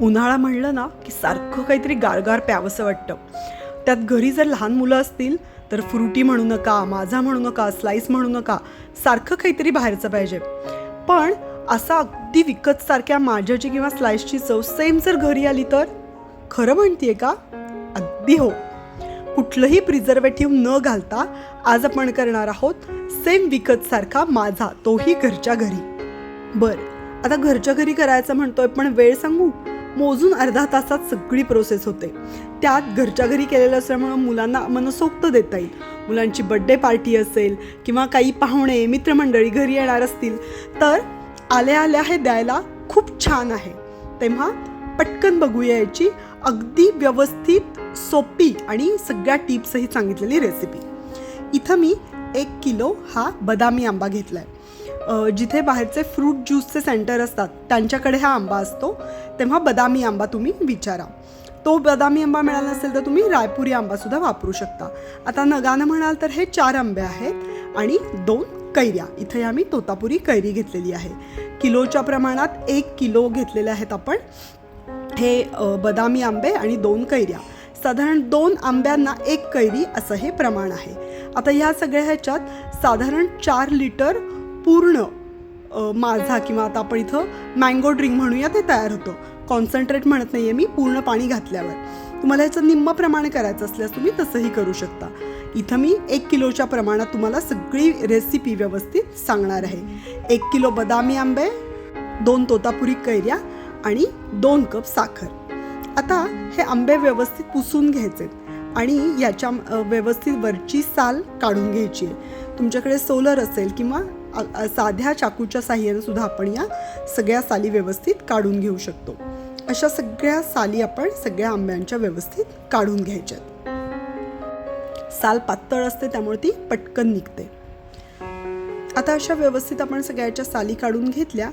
उन्हाळा म्हणलं ना की सारखं काहीतरी गारगार प्यावंसं वाटतं. त्यात घरी जर लहान मुलं असतील तर फ्रुटी म्हणू नका माझा म्हणू नका स्लाईस म्हणू नका सारखं काहीतरी बाहेरचं पाहिजे. पण असा अगदी विकत सारख्या माझ्याची किंवा स्लाईसची चव सेम जर घरी आली तर? खरं म्हणतीये का? अगदी हो. कुठलंही प्रिझर्वेटिव्ह न घालता आज आपण करणार आहोत सेम विकत सारखा माझा तोही घरच्या घरी. बर आता घरच्या घरी करायचं म्हणतोय पण वेळ सांगू? मोजून अर्धा तासात सगळी प्रोसेस होते. त्यात घरच्या घरी केलेलं असल्यामुळं मुलांना मनसोक्त देता येईल. मुलांची बड्डे पार्टी असेल किंवा काही पाहुणे मित्रमंडळी घरी येणार असतील तर आल्या आल्या हे द्यायला खूप छान आहे. तेव्हा पटकन बघूया याची अगदी व्यवस्थित सोपी आणि सगळ्या टिप्सही सांगितलेली रेसिपी इथं मी एक किलो हा बदामी आंबा घेतला आहे जिथे बाहेरचे फ्रूट ज्यूसचे सेंटर असतात त्यांच्याकडे हा आंबा असतो. तेव्हा बदामी आंबा तुम्ही विचारा. तो बदामी आंबा मिळाला असेल तर तुम्ही रायपुरी आंबासुद्धा वापरू शकता. आता नगानं म्हणाल तर हे चार आंबे आहेत आणि दोन कैऱ्या. इथे आम्ही तोतापुरी कैरी घेतलेली आहे. किलोच्या प्रमाणात एक किलो घेतलेले आहेत आपण. हे बदामी आंबे आणि दोन कैऱ्या. साधारण दोन आंब्यांना एक कैरी असं हे प्रमाण आहे. आता ह्या सगळ्या ह्याच्यात साधारण चार लिटर पूर्ण माझा किंवा आता आपण इथं मँगो ड्रिंक म्हणूया ते तयार होतं. कॉन्सन्ट्रेट म्हणत नाही आहे मी पूर्ण पाणी घातल्यावर. तुम्हाला ह्याचं निम्म प्रमाण करायचं असल्यास तुम्ही तसंही करू शकता. इथं मी एक किलोच्या प्रमाणात तुम्हाला सगळी रेसिपी व्यवस्थित सांगणार आहे. एक किलो बदामी आंबे दोन तोतापुरी कैऱ्या आणि दोन कप साखर. आता हे आंबे व्यवस्थित पुसून घ्यायचे आणि याच्या व्यवस्थित वरची साल काढून घ्यायची आहे. तुमच्याकडे सोलर असेल किंवा साध्या चाकूच्या साह्याने सुद्धा आपण या सगळ्या साली व्यवस्थित काढून घेऊ शकतो. अशा सगळ्या साली आपण सगळ्या आंब्यांच्या व्यवस्थित काढून घ्यायच्यात. साल पातळ असते त्यामुळे ती पटकन निघते. आता अशा व्यवस्थित आपण सगळ्याच्या साली काढून घेतल्या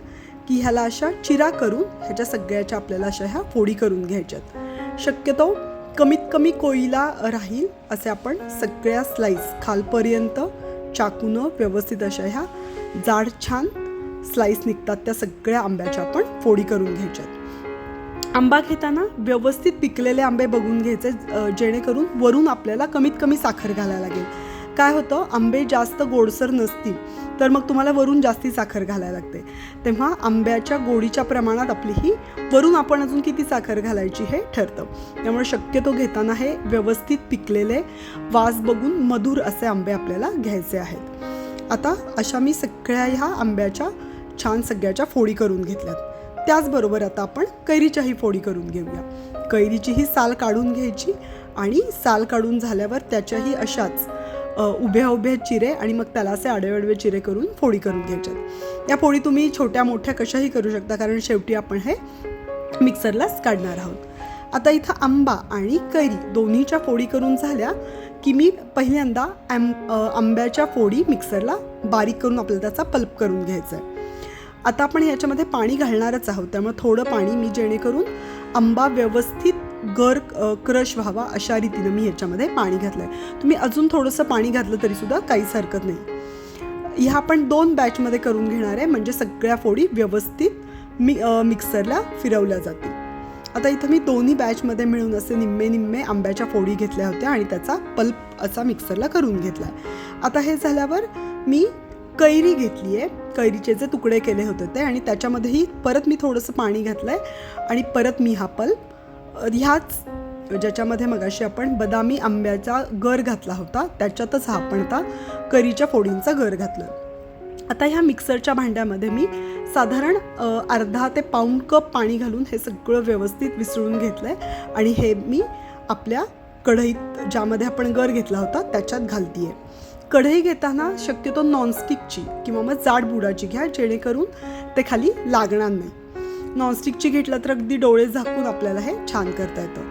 की ह्याला अशा चिरा करून ह्याच्या सगळ्याच्या आपल्याला अशा ह्या फोडी करून घ्यायच्यात. शक्यतो कमीत कमी कोळीला राहील असे आपण सगळ्या स्लाईस खालपर्यंत चाकूनं व्यवस्थित अशा ह्या जाड छान स्लाईस निघतात त्या सगळ्या आंब्याच्या आपण फोडी करून घ्यायच्यात. आंबा घेताना व्यवस्थित पिकलेले आंबे बघून घ्यायचे जेणेकरून वरून आपल्याला कमीत कमी साखर घालायला लागेल. काय होतं आंबे जास्त गोडसर नसतील तर मग तुम्हाला वरून जास्ती साखर घालायला लागते. तेव्हा आंब्याच्या गोडीच्या प्रमाणात आपली ही वरून आपण अजून किती साखर घालायची हे ठरतं. त्यामुळे शक्यतो घेताना हे व्यवस्थित पिकलेले वास बघून मधुर असे आंबे आपल्याला घ्यायचे आहेत. आता अशा मी सगळ्या ह्या आंब्याच्या छान सगळ्याच्या फोडी करून घेतल्यात. त्याचबरोबर आता आपण कैरीच्याही फोडी करून घेऊया. कैरीची ही साल काढून घ्यायची आणि साल काढून झाल्यावर त्याच्याही अशाच उभ्या उभ्या चिरे आणि मग त्याला असे आडवेआडवे चिरे करून फोडी करून घ्यायच्यात. या फोडी तुम्ही छोट्या मोठ्या कशाही करू शकता कारण शेवटी आपण हे मिक्सरलाच काढणार आहोत. आता इथं आंबा आणि कैरी दोन्हीच्या फोडी करून झाल्या. की मी पहिल्यांदा ॲम आंब्याच्या फोडी मिक्सरला बारीक करून आपल्याला त्याचा पल्प करून घ्यायचा आहे. आता आपण ह्याच्यामध्ये पाणी घालणारच आहोत त्यामुळे थोडं पाणी मी जेणेकरून आंबा व्यवस्थित गर क्रश व्हावा अशा रीतीनं मी ह्याच्यामध्ये पाणी घातलं आहे तुम्ही अजून थोडंसं पाणी घातलं तरीसुद्धा काहीच हरकत नाही. ह्या आपण दोन बॅचमध्ये करून घेणार आहे म्हणजे सगळ्या फोडी व्यवस्थित मी मिक्सरला फिरवल्या जातील. आता इथं मी दोन्ही बॅचमध्ये मिळून असे निम्मे निम्मे आंब्याच्या फोडी घेतल्या होत्या आणि त्याचा पल्प असा मिक्सरला करून घेतला आहे. आता हे झाल्यावर मी कैरी घेतली आहे. कैरीचे जे तुकडे केले होते ते आणि त्याच्यामध्येही परत मी थोडंसं पाणी घातलं आहे आणि परत मी हा पल्प ह्याच ज्याच्यामध्ये मगाशी आपण बदामी आंब्याचा गर घातला होता त्याच्यातच हा आपण आता कैरीच्या फोडींचा गर घातला. आता ह्या मिक्सरच्या भांड्यामध्ये मी साधारण अर्धा ते पाऊण कप पाणी घालून हे सगळं व्यवस्थित विसळून घेतलं आहे आणि हे मी आपल्या कढईत ज्यामध्ये आपण गर घेतला होता त्याच्यात घालती आहे कढई घेताना शक्यतो नॉनस्टिकची किंवा मग जाड बुडाची घ्या जेणेकरून ते खाली लागणार नाही. नॉनस्टिकची घेतलं तर अगदी डोळे झाकून आपल्याला हे छान करता येतं.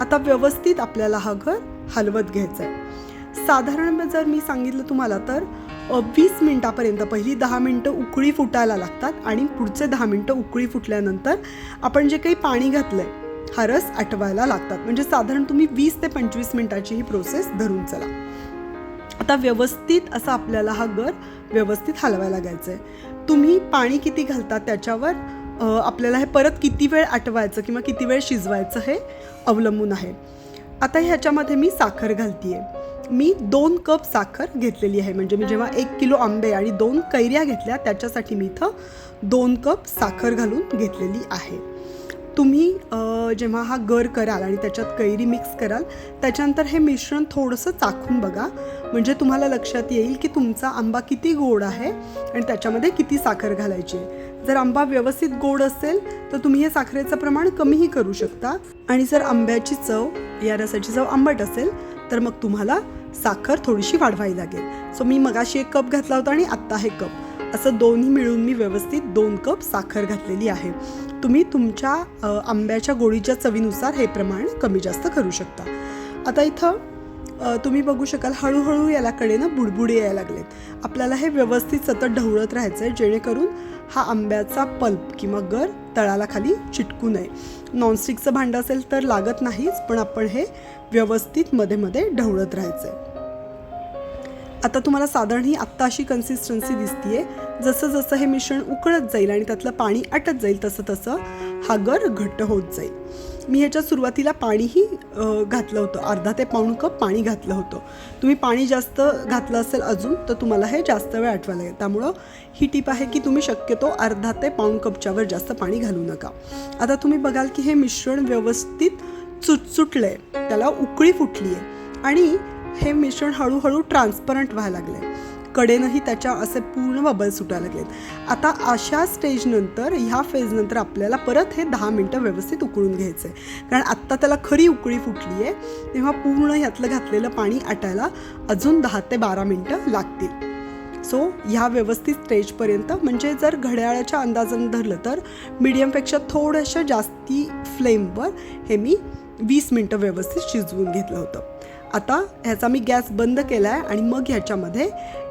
आता व्यवस्थित आपल्याला हा घर हलवत घ्यायचा आहे साधारण जर मी सांगितलं तुम्हाला तर वीस मिनटापर्यंत पहिली दहा मिनटं उकळी फुटायला लागतात आणि पुढचे दहा मिनटं उकळी फुटल्यानंतर आपण जे काही पाणी घातलं आहे हा रस आटवायला लागतात. म्हणजे साधारण तुम्ही वीस ते पंचवीस मिनटाची ही प्रोसेस धरून चला. आता व्यवस्थित असा आपल्याला हा गर व्यवस्थित हलवायला लागायचा आहे तुम्ही पाणी किती घालता त्याच्यावर आपल्याला हे परत किती वेळ आटवायचं किंवा किती वेळ शिजवायचं हे अवलंबून आहे. आता ह्याच्यामध्ये मी साखर घालते मी दोन कप साखर घेतलेली आहे. म्हणजे मी जेव्हा एक किलो आंबे आणि दोन कैऱ्या घेतल्या त्याच्यासाठी मी इथं दोन कप साखर घालून घेतलेली आहे. तुम्ही जेव्हा हा गर कराल आणि त्याच्यात कैरी मिक्स कराल त्याच्यानंतर हे मिश्रण थोडंसं चाखून बघा. म्हणजे तुम्हाला लक्षात येईल की तुमचा आंबा किती गोड आहे आणि त्याच्यामध्ये किती साखर घालायची आहे. जर आंबा व्यवस्थित गोड असेल तर तुम्ही हे साखरेचं प्रमाण कमीही करू शकता. आणि जर आंब्याची चव या रसाची चव आंबट असेल तर मग तुम्हाला साखर थोडीशी वाढवावी लागेल. सो मी मगाशी एक कप घातला होता आणि आत्ता हे कप. असं दोन्ही मिळून मी व्यवस्थित दोन कप साखर घातलेली आहे. तुम्ही तुमच्या आंब्याच्या गोळीच्या चवीनुसार हे प्रमाण कमी जास्त करू शकता. आता इथं तुम्ही बघू शकाल हळूहळू याला कडेनं बुडबुडे यायला लागलेत. आपल्याला हे व्यवस्थित सतत ढवळत राहायचं आहे जेणेकरून हा आंब्याचा पल्प किंवा गर तळाला खाली चिटकू नये. नॉनस्टिकचं भांडं असेल तर लागत नाहीच पण आपण हे व्यवस्थित मध्ये मध्ये ढवळत राहायचं आहे आता तुम्हाला साधारण ही आत्ता अशी कन्सिस्टन्सी दिसतीये. जसं जसं हे मिश्रण उकळत जाईल आणि त्यातलं पाणी आटत जाईल तसं तसं हा गर घट्ट होत जाईल. मी ह्याच्या सुरुवातीला पाणीही घातलं होतं. अर्धा ते पाऊण कप पाणी घातलं होतं. तुम्ही पाणी जास्त घातलं असेल अजून तर तुम्हाला हे जास्त वेळ आठवायला लागेल. त्यामुळं ही टीप आहे की तुम्ही शक्यतो अर्धा ते पाऊण कपच्यावर जास्त पाणी घालू नका. आता तुम्ही बघाल की हे मिश्रण व्यवस्थित चुटचुटलं आहे त्याला उकळी फुटली आहे आणि हे मिश्रण हळूहळू ट्रान्सपरंट व्हायला लागले कडेनंही त्याच्या असे पूर्ण बबल सुटायला लागलेत. आता अशा स्टेजनंतर ह्या फेजनंतर आपल्याला परत हे दहा मिनटं व्यवस्थित उकळून घ्यायचं आहे कारण आत्ता त्याला खरी उकळी फुटली आहे तेव्हा पूर्ण ह्यातलं घातलेलं पाणी आटायला अजून दहा ते बारा मिनटं लागतील. सो ह्या व्यवस्थित स्टेजपर्यंत म्हणजे जर घड्याळाच्या अंदाजानं धरलं तर मीडियमपेक्षा थोड्याशा जास्ती फ्लेमवर हे मी वीस मिनटं व्यवस्थित शिजवून घेतलं होतं. आता ह्याचा मी गॅस बंद केला आहे आणि मग ह्याच्यामध्ये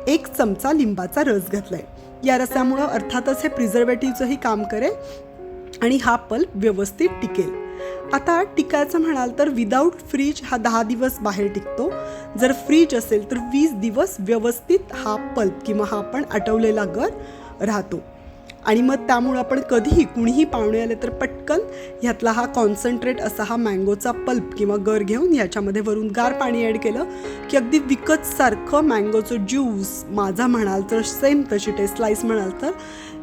एक चमचा लिंबाचा रस घातला आहे या रसामुळं अर्थातच हे प्रिझर्वेटिव्हचंही काम करेल आणि हा पल्प व्यवस्थित टिकेल. आता टिकायचं म्हणाल तर विदाऊट फ्रीज हा दहा दिवस बाहेर टिकतो. जर फ्रीज असेल तर वीस दिवस व्यवस्थित हा पल्प किंवा हा आपण आटवलेला गर राहतो. आणि मग त्यामुळं आपण कधीही कुणीही पाहुणे आले तर पटकन ह्यातला हा कॉन्सन्ट्रेट असा हा मँगोचा पल्प किंवा गर घेऊन ह्याच्यामध्ये वरून गार पाणी ॲड केलं की अगदी विकतसारखं मँगोचं ज्यूस माझा म्हणाल तर सेम तशी टेस्ट स्लाईस म्हणाल तर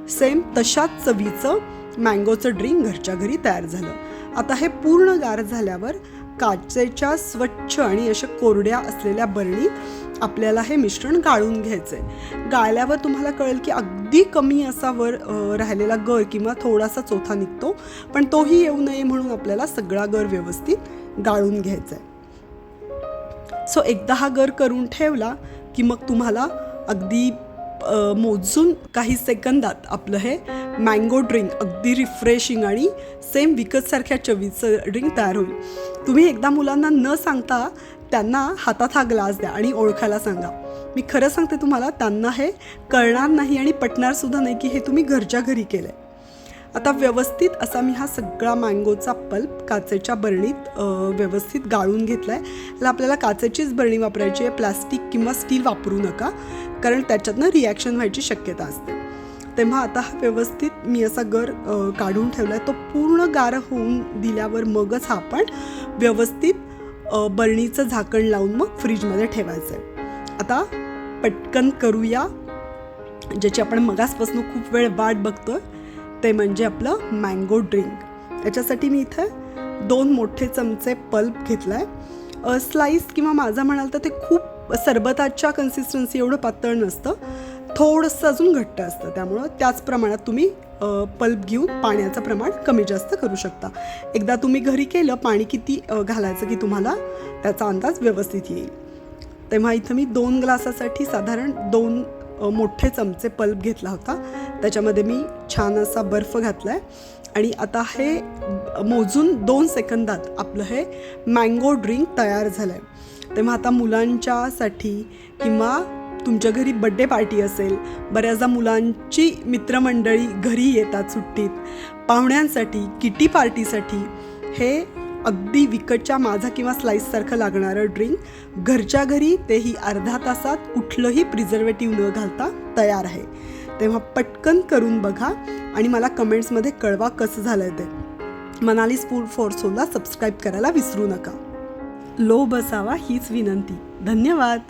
सेम तशाच चवीचं मँगोचं ड्रिंक घरच्या घरी तयार झालं. आता हे पूर्ण गार झाल्यावर काचेच्या स्वच्छ आणि अशा कोरड्या असलेल्या बरणीत आपल्याला हे मिश्रण गाळून घ्यायचं आहे गाळल्यावर तुम्हाला कळेल की अगदी कमी असा वर राहिलेला गर किंवा थोडासा चोथा निघतो पण तोही येऊ नये म्हणून आपल्याला सगळा गर व्यवस्थित गाळून घ्यायचा आहे सो एकदा हा गर करून ठेवला की मग तुम्हाला अगदी मोजून काही सेकंदात आपलं हे मँगो ड्रिंक अगदी रिफ्रेशिंग आणि सेम विकतसारख्या चवीचं ड्रिंक तयार होईल. तुम्ही एकदा मुलांना न सांगता त्यांना हातात हा ग्लास द्या आणि ओळखायला सांगा. मी खरं सांगते तुम्हाला त्यांना हे कळणार नाही आणि पटणारसुद्धा नाही की हे तुम्ही घरच्या घरी केलं आहे आता व्यवस्थित असा मी हा सगळा मँगोचा पल्प काचेच्या बरणीत व्यवस्थित गाळून घेतला आहे त्याला आपल्याला काचेचीच बरणी वापरायची आहे प्लास्टिक किंवा स्टील वापरू नका कारण त्याच्यातनं रिॲक्शन व्हायची शक्यता असते. तेव्हा आता हा व्यवस्थित मी असा गर काढून ठेवला आहे तो पूर्ण गार होऊन दिल्यावर मगच हा आपण व्यवस्थित बरणीचं झाकण लावून मग फ्रीजमध्ये ठेवायचं आहे आता पटकन करूया. ज्याची आपण मगासपासून खूप वेळ वाट बघतोय ते म्हणजे आपलं मँगो ड्रिंक याच्यासाठी मी इथं दोन मोठे चमचे पल्प घेतला आहे स्लाईस किंवा माझा म्हणाल तर ते खूप सरबताच्या कन्सिस्टन्सी एवढं पातळ नसतं. थोडंसं अजून घट्ट असतं. त्यामुळं त्याच प्रमाणात तुम्ही पल्प घेऊन पाण्याचं प्रमाण कमी जास्त करू शकता. एकदा तुम्ही घरी केलं पाणी किती घालायचं की तुम्हाला त्याचा अंदाज व्यवस्थित येईल. तेव्हा इथं मी दोन ग्लासासाठी साधारण दोन मोठे चमचे पल्प घेतला होता. त्याच्यामध्ये मी छान असा बर्फ घातला आहे आणि आता हे मोजून दोन सेकंदात आपलं हे मँगो ड्रिंक तयार झालं आहे तेव्हा आता मुलांच्यासाठी किंवा तुमच्या घरी बड्डे पार्टी असेल. बऱ्याचदा मुलांची मित्रमंडळी घरी येतात सुट्टीत. पाहुण्यांसाठी किटी पार्टीसाठी हे अगदी विकटच्या माझा किंवा स्लाईससारखं लागणारं ड्रिंक घरच्या घरी तेही अर्धा तासात कुठलंही प्रिझर्वेटिव्ह न घालता तयार आहे. तेव्हा पटकन करून बघा आणि मला कमेंट्समध्ये कळवा कसं झालं ते. मनाली स्पूल फॉर सोलला सबस्क्राईब करायला विसरू नका. लो बसावा हीच विनंती. धन्यवाद!